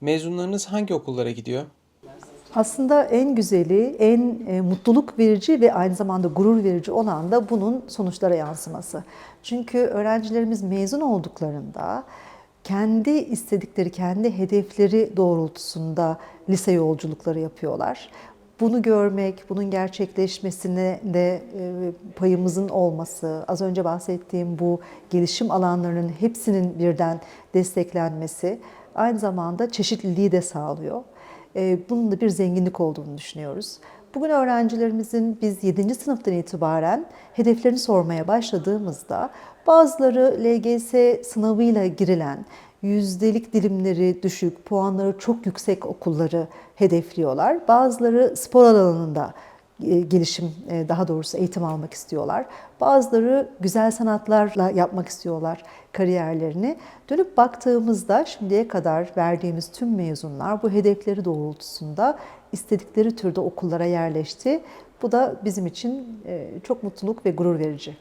Mezunlarınız hangi okullara gidiyor? Aslında en güzeli, en e, mutluluk verici ve aynı zamanda gurur verici olan da bunun sonuçlara yansıması. Çünkü öğrencilerimiz mezun olduklarında kendi istedikleri, kendi hedefleri doğrultusunda lise yolculukları yapıyorlar. Bunu görmek, bunun gerçekleşmesine de e, payımızın olması, az önce bahsettiğim bu gelişim alanlarının hepsinin birden desteklenmesi aynı zamanda çeşitliliği de sağlıyor. E, Bunun da bir zenginlik olduğunu düşünüyoruz. Bugün öğrencilerimizin biz 7. sınıftan itibaren hedeflerini sormaya başladığımızda bazıları LGS sınavıyla girilen yüzdelik dilimleri düşük, puanları çok yüksek okulları hedefliyorlar. Bazıları spor alanında e, gelişim, e, daha doğrusu eğitim almak istiyorlar. Bazıları güzel sanatlarla yapmak istiyorlar kariyerlerini. Dönüp baktığımızda şimdiye kadar verdiğimiz tüm mezunlar bu hedefleri doğrultusunda istedikleri türde okullara yerleşti. Bu da bizim için e, çok mutluluk ve gurur verici.